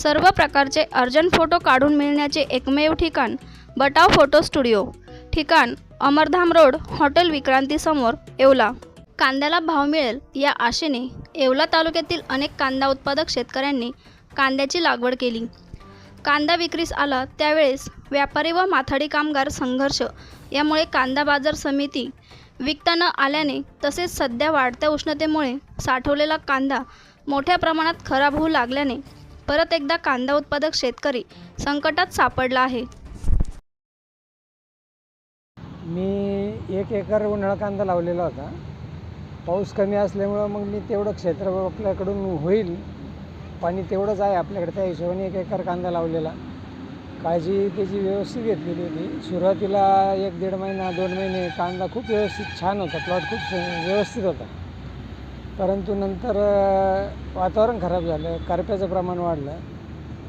सर्व प्रकारचे urgent photo काढून मिळण्याचे एकमेव ठिकाण बटाव फोटो स्टुडिओ. ठिकाण अमरधाम रोड हॉटेल विक्रांतीसमोर येवला. कांद्याला भाव मिळेल या आशेने येवला तालुक्यातील अनेक कांदा उत्पादक शेतकऱ्यांनी कांद्याची लागवड केली. कांदा विक्रीस आला त्यावेळेस व्यापारी व माथाडी कामगार संघर्ष यामुळे कांदा बाजार समिती विकता न आल्याने तसेच सध्या वाढत्या उष्णतेमुळे साठवलेला कांदा मोठ्या प्रमाणात खराब होऊ लागल्याने परत एकदा कांदा उत्पादक शेतकरी संकटात सापडला आहे. मी एक एकर उन्हाळा कांदा लावलेला होता. पाऊस कमी असल्यामुळं मग मी तेवढं क्षेत्र आपल्याकडून होईल. पाणी तेवढंच आहे आपल्याकडे त्या हिशोबाने एक एकर कांदा लावलेला. काळजी त्याची व्यवस्थित घेतलेली होती. सुरुवातीला एक दीड महिना दोन महिने कांदा खूप व्यवस्थित छान होता. प्लॉट खूप व्यवस्थित होता. परंतु नंतर वातावरण खराब झालं करप्याचं प्रमाण वाढलं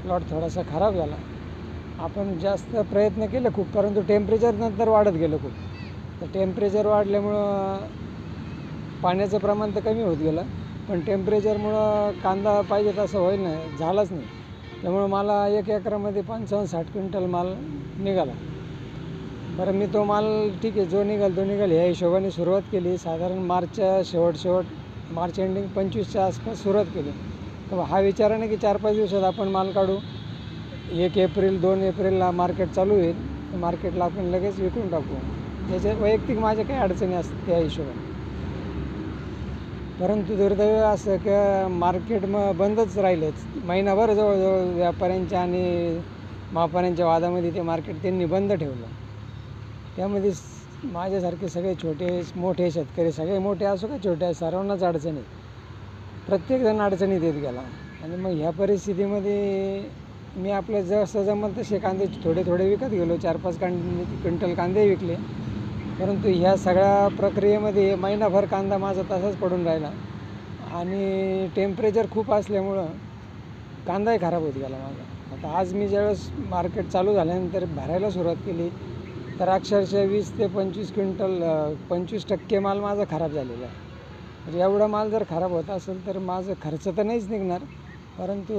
प्लॉट थोडासा खराब झाला. आपण जास्त प्रयत्न केले खूप परंतु टेम्परेचर नंतर वाढत गेलं खूप. तर टेम्परेचर वाढल्यामुळं पाण्याचं प्रमाण तर कमी होत गेलं पण टेम्परेचरमुळं कांदा पाहिजे तसं होईल नाही झालाच नाही. त्यामुळं मला एक एकरामध्ये पंचावन्न साठ क्विंटल माल निघाला. बरं मी तो माल ठीक आहे जो निघाल तो निघाल ह्या हिशोबाने सुरुवात केली. साधारण मार्चच्या शेवट शेवट मार्च एंडिंग पंचवीसच्या आसपास सुरुवात केली. तर हा विचार नाही की चार पाच दिवसात आपण माल काढू. एक एप्रिल दोन एप्रिलला मार्केट चालू होईल. तर मार्केटला आपण लगेच विकून टाकू. त्याच्या वैयक्तिक माझ्या काही अडचणी असतात त्या हिशोबाने. परंतु दुर्दैव असं की मार्केट मग बंदच राहिलंच. महिनाभर जवळजवळ व्यापाऱ्यांच्या आणि महापाऱ्यांच्या वादामध्ये ते मार्केट त्यांनी बंद ठेवलं. त्यामध्ये माझ्यासारखे सगळे छोटे मोठे शेतकरी सगळे मोठे असो का छोटे सर्वांनाच अडचणी प्रत्येकजण अडचणी देत गेला. आणि मग ह्या परिस्थितीमध्ये मी आपलं जसं जमल तसे कांदे थोडे थोडे विकत गेलो. चार पाच कांदे क्विंटल कांदे विकले. परंतु ह्या सगळ्या प्रक्रियेमध्ये महिनाभर कांदा माझा तसाच पडून राहिला. आणि टेम्परेचर खूप असल्यामुळं कांदाही खराब होत गेला माझा. आता आज मी ज्यावेळेस मार्केट चालू झाल्यानंतर भरायला सुरुवात केली तर अक्षरशः वीस ते पंचवीस क्विंटल पंचवीस टक्के माल माझा खराब झालेला आहे. म्हणजे एवढा माल जर खराब होत असेल तर माझं खर्च तर नाहीच निघणार परंतु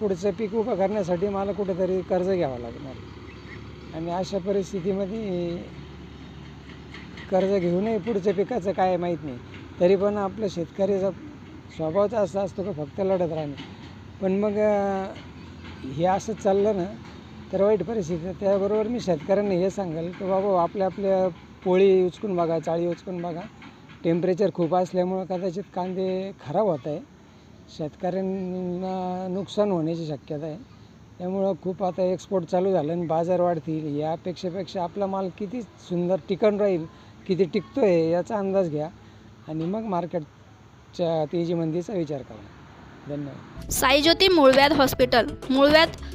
पुढचं पीक उभं करण्यासाठी मला कुठेतरी कर्ज घ्यावं लागणार. आणि अशा परिस्थितीमध्ये कर्ज घेऊनही पुढच्या पिकाचं काय माहीत नाही. तरी पण आपलं शेतकऱ्याचा स्वभावचा असा असतो का फक्त लढत राहणे. पण मग हे असं चाललं ना तर वाईट परिस्थिती त्याबरोबर मी शेतकऱ्यांना हे सांगेल की बाबा आपल्या आपल्या पोळी उचकून बघा चाळी उचकून बघा. टेम्परेचर खूप असल्यामुळं कदाचित कांदे खराब होत आहे. शेतकऱ्यांना नुकसान होण्याची शक्यता आहे. त्यामुळं खूप आता एक्सपोर्ट चालू झालं आणि बाजार वाढतील. या अपेक्षेपेक्षा आपला माल किती सुंदर टिकून राहील किती टिकतो आहे याचा अंदाज घ्या आणि मग मार्केटच्या तेजीमंदीचा विचार करा. धन्यवाद. साईज्योती मुळव्याध हॉस्पिटल. मुळव्याध